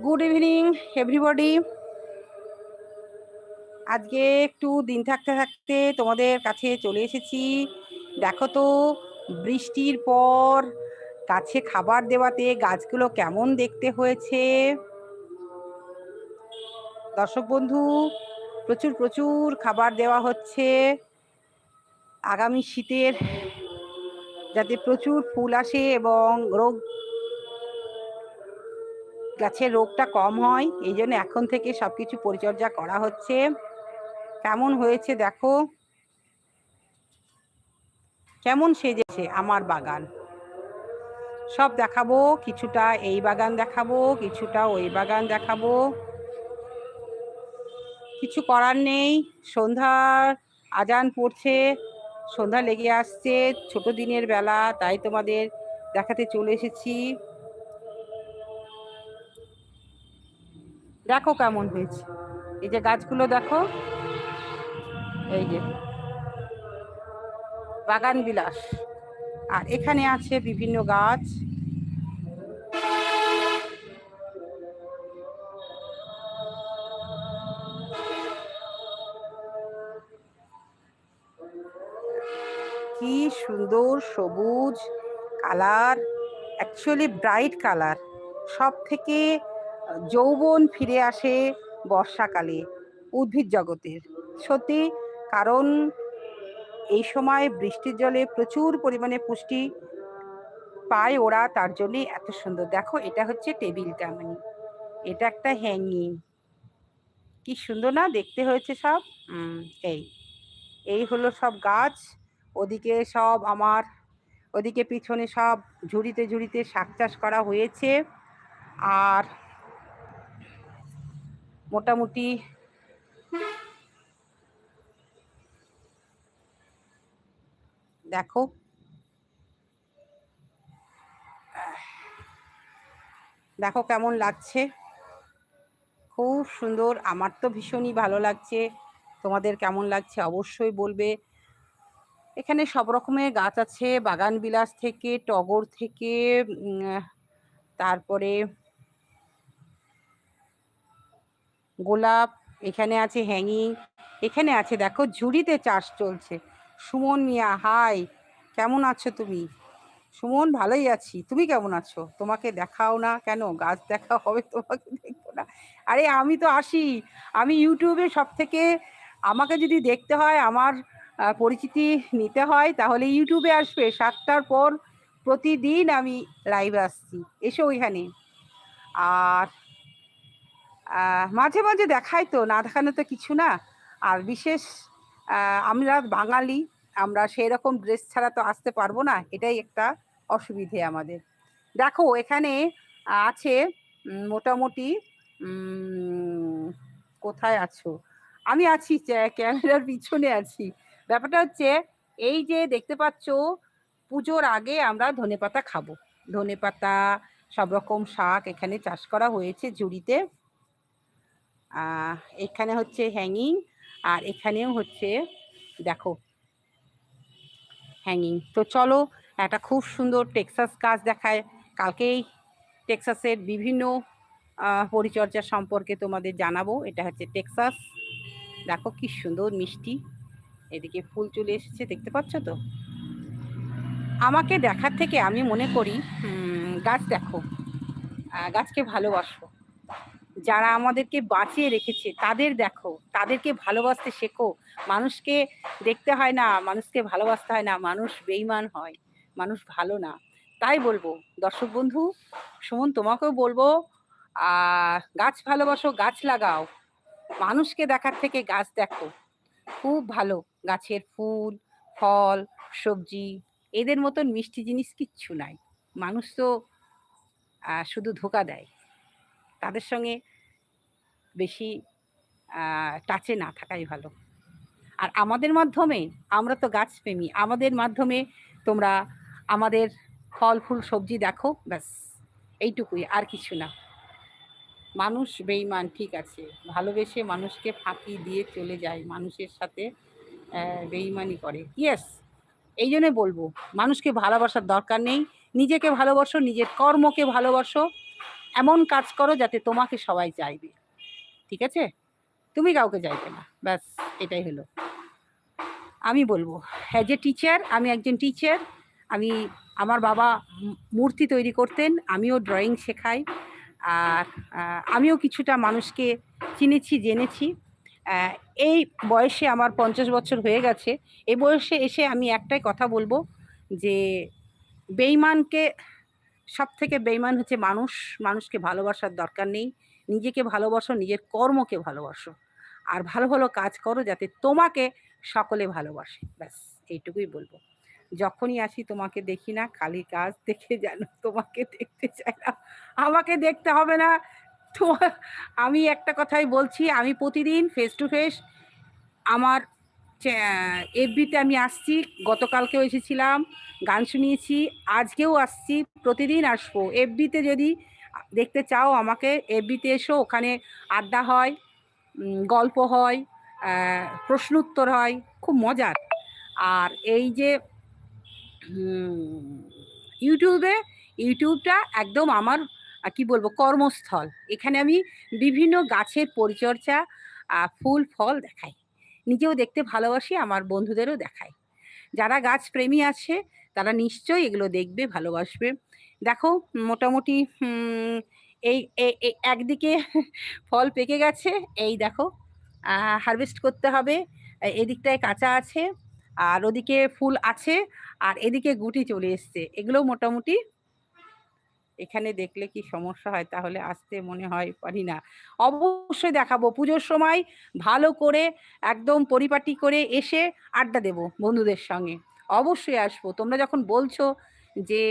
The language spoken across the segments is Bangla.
গুড ইভিনিং এভরিবডি আজকে একটু দিন থাকতে থাকতে তোমাদের কাছে চলে এসেছি। দেখো তো, বৃষ্টির পর গাছে খাবার দেওয়াতে গাছগুলো কেমন দেখতে হয়েছে? দর্শক বন্ধু, প্রচুর প্রচুর খাবার দেওয়া হচ্ছে। আগামী শীতের যাতে প্রচুর ফুল আসে এবং রোগ গাছের রোগটা কম হয়, এই জন্য এখন থেকে সব কিছু পরিচর্যা করা হচ্ছে। কেমন হয়েছে দেখো? কেমন সেজেছে আমার বাগান? সব দেখাবো, কিছুটা এই বাগান দেখাবো, কিছুটা ওই বাগান দেখাবো। কিছু করার নেই, সন্ধ্যার আজান পড়ছে, সন্ধ্যা লেগে আসছে, ছোট দিনের বেলা, তাই তোমাদের দেখাতে চলে এসেছি। দেখো কেমন হয়েছে। এই যে গাছগুলো দেখো, এই যে বাগান বিলাস। আর এখানে আছে বিভিন্ন গাছ। কি সুন্দর সবুজ কালার অ্যাকচুয়ালি ব্রাইট কালার। সব থেকে যৌবন ফিরে আসে বর্ষাকালে, উদ্ভিদ জগতের। সত্যি, কারণ এই সময় বৃষ্টির জলে প্রচুর পরিমাণে পুষ্টি পায় ওরা, তার জন্যই এত সুন্দর। দেখো, এটা হচ্ছে টেবিল মানে এটা একটা হ্যাঙ্গিং কি সুন্দর না? দেখতে হয়েছে সব? এই। এই হলো সব গাছ। ওদিকে সব আমার, ওদিকে পিছনে সব ঝুড়িতে ঝুড়িতে শাক চাষ করা হয়েছে। আর মোটামুটি দেখো। দেখো কেমন লাগছে। খুব সুন্দর, আমার তো ভীষণই ভালো লাগছে। তোমাদের কেমন লাগছে অবশ্যই বলবে। এখানে সব রকমের গাছ আছে, বাগান বিলাস থেকে, টগর থেকে তারপরে গোলাপ, এখানে আছে হ্যাঙ্গিং এখানে আছে দেখো ঝুড়িতে চাষ চলছে। সুমন মিয়া, হাই, কেমন আছো তুমি? সুমন, ভালোই আছি। তুমি কেমন আছো? তোমাকে দেখাও না কেন? গাছ দেখা হবে, তোমাকে দেখব না। আরে আমি তো আসি। আমি ইউটিউবে সব থেকে আমাকে যদি দেখতে হয়, আমার পরিচিতি নিতে হয়, তাহলে ইউটিউবে আসবে। সাতটার পর প্রতিদিন আমি লাইভে আসছি। এসো ওইখানে। আর মাঝে মাঝে দেখাই তো, না দেখানো তো কিছু না। আর বিশেষ আমরা বাঙালি, আমরা সেই রকম ড্রেস ছাড়া তো আসতে পারব না, এটাই একটা অসুবিধে আমাদের। দেখো, এখানে আছে মোটামুটি কোথায় আছো? আমি আছি ক্যামেরার পিছনে আছি। ব্যাপারটা হচ্ছে, এই যে দেখতে পাচ্ছ, পুজোর আগে আমরা ধনে পাতা খাব। ধনে পাতা সব রকম শাক এখানে চাষ করা হয়েছে ঝুড়িতে। এখানে হচ্ছে হ্যাঙ্গিং আর এখানেও হচ্ছে, দেখো হ্যাঙ্গিং তো চলো, একটা খুব সুন্দর টেক্সাস কাজ দেখায়। কালকেই টেক্সাসের বিভিন্ন পরিচর্যা সম্পর্কে তোমাদের জানাব। এটা হচ্ছে টেক্সাস দেখো কি সুন্দর মিষ্টি। এদিকে ফুল চলে এসেছে, দেখতে পাচ্ছ তো? আমাকে দেখার থেকে আমি মনে করি গাছ দেখো। গাছকে ভালোবাসো। যারা আমাদেরকে বাঁচিয়ে রেখেছে, তাদের দেখো, তাদেরকে ভালোবাসতে শেখো। মানুষকে দেখতে হয় না, মানুষকে ভালোবাসতে হয় না, মানুষ বেইমান হয়, মানুষ ভালো না। তাই বলব, দর্শক বন্ধু, সুমন তোমাকেও বলব গাছ ভালোবাসো, গাছ লাগাও। মানুষকে দেখার থেকে গাছ দেখো। খুব ভালো, গাছের ফুল, ফল, সবজি, এদের মতন মিষ্টি জিনিস কিচ্ছু নাই। মানুষ তো শুধু ধোকা দেয়। তাদের সঙ্গে বেশি টাচে না থাকাই ভালো। আর আমাদের মাধ্যমে, আমরা তো গাছপ্রেমী আমাদের মাধ্যমে তোমরা আমাদের ফল, ফুল, সবজি দেখো, ব্যাস, এইটুকুই, আর কিছু না। মানুষ বেইমান ঠিক আছে। ভালোবেসে মানুষকে ফাঁকি দিয়ে চলে যায়, মানুষের সাথে বেইমানি করে। ইয়েস এই জন্য বলব, মানুষকে ভালোবাসার দরকার নেই। নিজেকে ভালোবাসো, নিজের কর্মকে ভালোবাসো। এমন কাজ করো যাতে তোমাকে সবাই চাইবে। ঠিক আছে? তুমি কাউকে চাইবে না। ব্যাস, এটাই হলো। আমি বলব অ্যাজ এ টিচার আমি একজন টিচার আমি, আমার বাবা মূর্তি তৈরি করতেন, আমিও ড্রয়িং শেখাই, আর আমিও কিছুটা মানুষকে চিনেছি, জেনেছি। এই বয়সে আমার পঞ্চাশ বছর হয়ে গেছে। এই বয়সে এসে আমি একটাই কথা বলব যে, বেইমানকে সব থেকে বেইমান হচ্ছে মানুষ। মানুষকে ভালোবাসার দরকার নেই। নিজেকে ভালোবাসো, নিজের কর্মকে ভালোবাসো। আর ভালো ভালো কাজ করো যাতে তোমাকে সকলে ভালোবাসে। ব্যাস, এইটুকুই বলব। যখনই আসি তোমাকে দেখি না, খালি কাজ দেখে যেন তোমাকে দেখতে চাই না। আমাকে দেখতে হবে না। তোমার আমি একটা কথাই বলছি, আমি প্রতিদিন ফেস টু ফেস আমার এফবিতে আমি আসছি, গতকালকেও এসেছিলাম, গান শুনিয়েছি, আজকেও আসছি, প্রতিদিন আসব। এফবিতে যদি দেখতে চাও আমাকে, এফবিতে এসো, ওখানে আড্ডা হয় গল্প হয় প্রশ্ন উত্তর হয়, খুব মজার। আর এই যে ইউটিউবে, ইউটিউবটা একদম আমার কি বলব, কর্মস্থল। এখানে আমি বিভিন্ন গাছের পরিচর্যা ফুল, ফল দেখাই। নিজেও দেখতে ভালোবাসি, আমার বন্ধুদেরও দেখাই। যারা গাছ প্রেমী আছে, তারা নিশ্চয়ই এগুলো দেখবে, ভালোবাসবে। দেখো, মোটামুটি এই একদিকে ফল পেকে গেছে, এই দেখো হারভেস্ট করতে হবে এদিকটায় কাঁচা আছে, আর ওদিকে ফুল আছে, আর এদিকে গুটি চলে এসছে। এগুলো মোটামুটি এখানে দেখলে কি সমস্যা হয়? তাহলে আসতে মনে হয় পারি না। অবশ্যই দেখাবো। পুজোর সময় ভালো করে একদম পরিপাটি করে এসে আড্ডা দেব বন্ধুদের সঙ্গে। অবশ্যই আসব। তোমরা যখন বলছো যে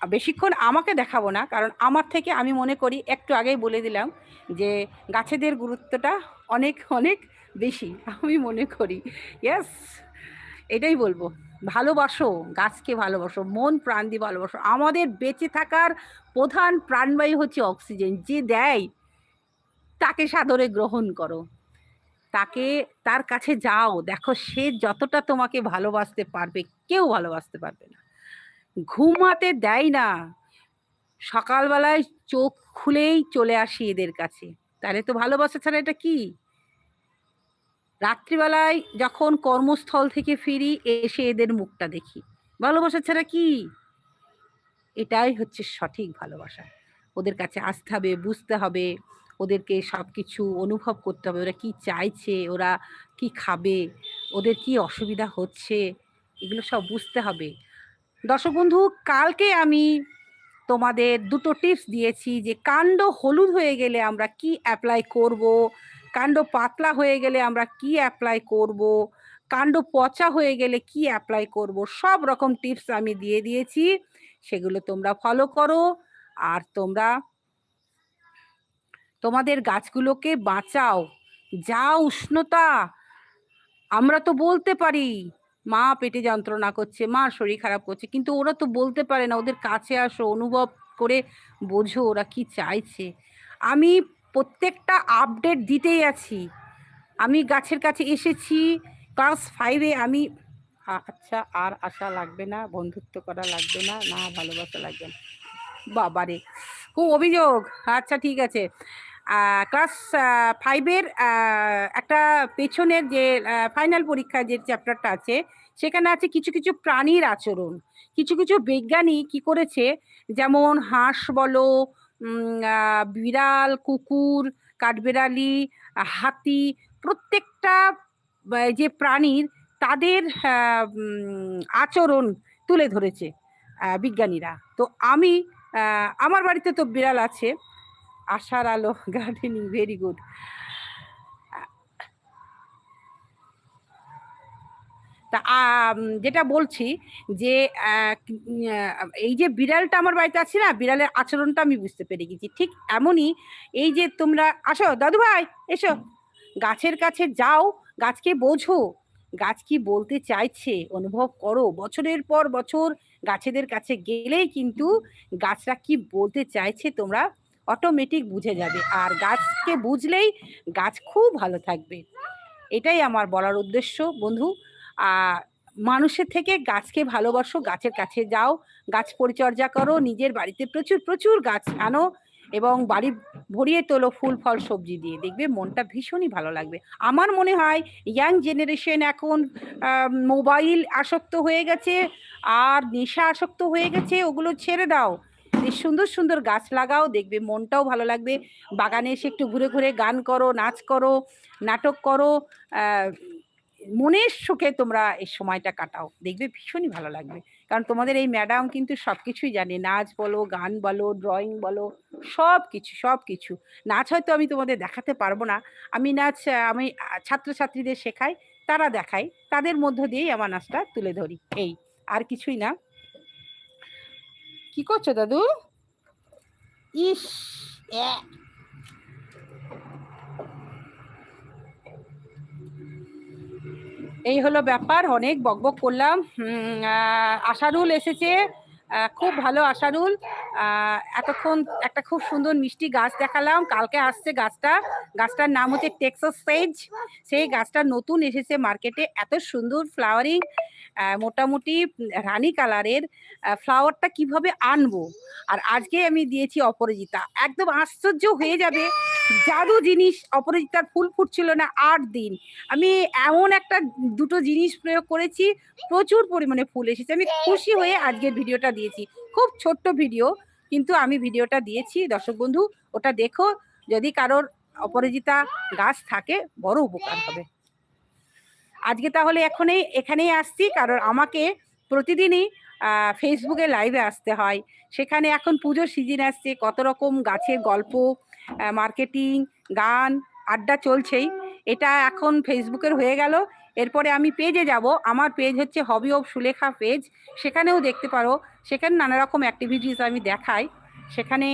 বেশিক্ষণ আমাকে দেখাবো না, কারণ আমার থেকে আমি মনে করি, একটু আগেই বলে দিলাম যে, গাছেদের গুরুত্বটা অনেক অনেক বেশি। আমি মনে করি। ইয়েস এটাই বলব, ভালোবাসো, গাছকে ভালোবাসো, মন প্রাণ দিয়ে ভালোবাসো। আমাদের বেঁচে থাকার প্রধান প্রাণবায়ু হচ্ছে অক্সিজেন, যে দেয় তাকে সাদরে গ্রহণ করো। তাকে, তার কাছে যাও, দেখো সে যতটা তোমাকে ভালোবাসতে পারবে, কেউ ভালোবাসতে পারবে না। ঘুমাতে দেয় না, সকালবেলায় চোখ খুলেই চলে আসি এদের কাছে। তাহলে তো ভালোবাসা ছাড়া এটা কি? রাত্রিবেলায় যখন কর্মস্থল থেকে ফিরি, এসে এদের মুখটা দেখি। ভালোবাসা ছাড়া কি? এটাই হচ্ছে সঠিক ভালোবাসা। ওদের কাছে আসতে হবে, বুঝতে হবে, ওদেরকে সব কিছু অনুভব করতে হবে, ওরা কি চাইছে, ওরা কি খাবে, ওদের কি অসুবিধা হচ্ছে, এগুলো সব বুঝতে হবে। দর্শক বন্ধু, কালকে আমি তোমাদের দুটো টিপস দিয়েছি যে কাণ্ড হলুদ হয়ে গেলে আমরা কি অ্যাপ্লাই করব কাণ্ড পাতলা হয়ে গেলে আমরা কি অ্যাপ্লাই করব? কাণ্ড পচা হয়ে গেলে কি অ্যাপ্লাই করব? সব রকম টিপস আমি দিয়ে দিয়েছি। সেগুলো তোমরা ফলো করো। আর তোমরা তোমাদের গাছগুলোকে বাঁচাও। যা উষ্ণতা। আমরা তো বলতে পারি, মা পেটে যন্ত্রণা করছে, মা শরীর খারাপ করছে, কিন্তু ওরা তো বলতে পারে না। ওদের কাছে আসো, অনুভব করে বোঝো ওরা কি চাইছে। আমি প্রত্যেকটা আপডেট দিতেই আছি। আমি গাছের কাছে এসেছি ক্লাস ফাইভে আমি আচ্ছা আর আশা লাগবে না, বন্ধুত্ব করা লাগবে না না, ভালোবাসা লাগবে না। বাবারে, খুব অভিযোগ। আচ্ছা ঠিক আছে। ক্লাস ফাইভের একটা পেছনের যে ফাইনাল পরীক্ষা যে চ্যাপ্টারটা আছে, সেখানে আছে কিছু কিছু প্রাণীর আচরণ। কিছু কিছু বিজ্ঞানী কি করেছে? যেমন হাঁস বলো বিড়াল, কুকুর, কাঠবেড়ালি হাতি, প্রত্যেকটা যে প্রাণীর তাদের আচরণ তুলে ধরেছে বিজ্ঞানীরা। তো আমি আমার বাড়িতে তো বিড়াল আছে। আশার আলো গার্ডেনিং ভেরি গুড তা যেটা বলছি যে এই যে বিড়ালটা আমার বাড়িতে আছে না, বিড়ালের আচরণটা আমি বুঝতে পেরে গেছি। ঠিক এমনই এই যে তোমরা, আসো দাদু ভাই এসো। গাছের কাছে যাও, গাছকে বোঝো। গাছ কি বলতে চাইছে, অনুভব করো। বছরের পর বছর গাছেদের কাছে গেলেই কিন্তু গাছরা কি বলতে চাইছে তোমরা অটোমেটিক বুঝে যাবে। আর গাছকে বুঝলেই গাছ খুব ভালো থাকবে। এটাই আমার বলার উদ্দেশ্য। বন্ধু মানুষের থেকে গাছকে ভালোবাসো, গাছের কাছে যাও, গাছ পরিচর্যা করো, নিজের বাড়িতে প্রচুর প্রচুর গাছ আনো এবং বাড়ি ভরিয়ে তোলো ফুল, ফল, সবজি দিয়ে। দেখবে মনটা ভীষণই ভালো লাগবে। আমার মনে হয় ইয়াং জেনারেশন এখন মোবাইল আসক্ত হয়ে গেছে আর নেশা আসক্ত হয়ে গেছে, ওগুলো ছেড়ে দাও। সুন্দর সুন্দর গাছ লাগাও, দেখবে মনটাও ভালো লাগবে। বাগানে এসে একটু ঘুরে ঘুরে গান করো, নাচ করো, নাটক করো মনের সুখে তোমরা এই সময়টা কাটাও। দেখবে ভীষণই ভালো লাগবে। কারণ তোমাদের এই ম্যাডাম কিন্তু সব কিছুই জানে। নাচ বলো, গান বলো, ড্রয়িং বলো সব কিছু সব কিছু নাচ হয়তো আমি তোমাদের দেখাতে পারব না। আমি নাচ, আমি ছাত্রছাত্রীদের শেখাই, তারা দেখাই তাদের মধ্য দিয়েই আমার নাচটা তুলে ধরি। এই, আর কিছুই না। কি করছ দাদু? ইস এই হলো ব্যাপার অনেক বকবক করলাম। আশারুল এসেছে। খুব ভালো আশারুল এতক্ষণ একটা খুব সুন্দর মিষ্টি গাছ দেখালাম। কালকে আসছে গাছটা। গাছটার নাম হচ্ছে টেক্সাস সেজ সেই গাছটা নতুন এসেছে মার্কেটে। এত সুন্দর ফ্লাওয়ারিং মোটামুটি রানী কালারের। ফ্লাওয়ারটা কীভাবে আনব? আর আজকে আমি দিয়েছি অপরাজিতা। একদম আশ্চর্য হয়ে যাবে। জাদু জিনিস অপরাজিতার ফুল ফুটছিল না আট দিন। আমি এমন একটা দুটো জিনিস প্রয়োগ করেছি। প্রচুর পরিমাণে ফুল এসেছে। আমি খুশি হয়ে আজকের ভিডিওটা দিয়েছি। খুব ছোট্ট ভিডিও, কিন্তু আমি ভিডিওটা দিয়েছি। দর্শক বন্ধু, ওটা দেখো, যদি কারোর অপরাজিতা গাছ থাকে, বড় উপকার হবে। আজকে তাহলে এখনই, এখানেই আসছি, কারণ আমাকে প্রতিদিনই ফেসবুকে লাইভে আসতে হয়। সেখানে এখন পুজোর সিজন আসছে, কত রকম গাছের গল্প মার্কেটিং গান, আড্ডা চলছেই। এটা এখন ফেসবুকের হয়ে গেল। এরপরে আমি পেজে যাব। আমার পেজ হচ্ছে হবি অফ সুলেখা পেজ সেখানেও দেখতে পারো। সেখানে নানা রকম অ্যাক্টিভিটিস আমি দেখাই। সেখানে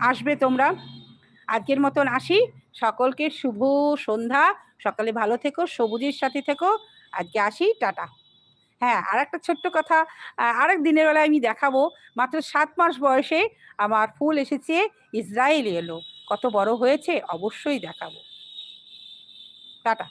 আসবে তোমরা। আজকের মতন আসি। সকলকে শুভ সন্ধ্যা। সকালে ভালো থেকো সবুজের সাথে থেকো। আজকে আসি টাটা। হ্যাঁ আর একটা ছোট্ট কথা আহ, আরেক দিনের বেলায় আমি দেখাবো। মাত্র সাত মাস বয়সে আমার ফুল এসেছে ইসরায়েল এলো। কত বড় হয়েছে অবশ্যই দেখাবো। টাটা